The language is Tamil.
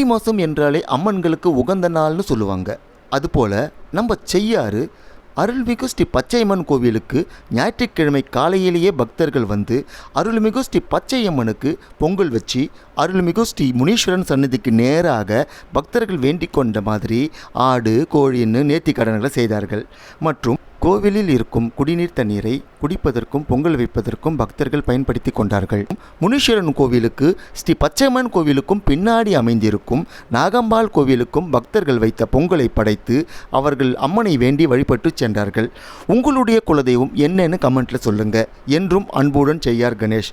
ஆடி மாதம் என்றாலே அம்மன்களுக்கு உகந்த நாள்னு சொல்லுவாங்க. அதுபோல் நம்ம செய்யாறு அருள்மிகு ஸ்ரீ பச்சையம்மன் கோவிலுக்கு ஞாயிற்றுக்கிழமை காலையிலேயே பக்தர்கள் வந்து அருள்மிகு ஸ்ரீ பச்சையம்மனுக்கு பொங்கல் வச்சு அருள்மிகு ஸ்ரீ முனீஸ்வரன் சன்னதிக்கு நேராக பக்தர்கள் வேண்டிக் கொண்ட மாதிரி ஆடு கோழின்னு நேர்த்தி கடன்களை செய்தார்கள். மற்றும் கோவிலில் இருக்கும் குடிநீர் தண்ணீரை குடிப்பதற்கும் பொங்கல் வைப்பதற்கும் பக்தர்கள் பயன்படுத்தி கொண்டார்கள். முனீஸ்வரன் கோவிலுக்கு ஸ்ரீ பச்சையம்மன் கோவிலுக்கும் பின்னாடி அமைந்திருக்கும் நாகம்பாள் கோவிலுக்கும் பக்தர்கள் வைத்த பொங்கலை படைத்து அவர்கள் அம்மனை வேண்டி வழிபட்டு சென்றார்கள். உங்களுடைய குலதெய்வம் என்னன்னு கமெண்ட்ல சொல்லுங்க. என்றும் அன்புடன் செய்யார் கணேஷ்.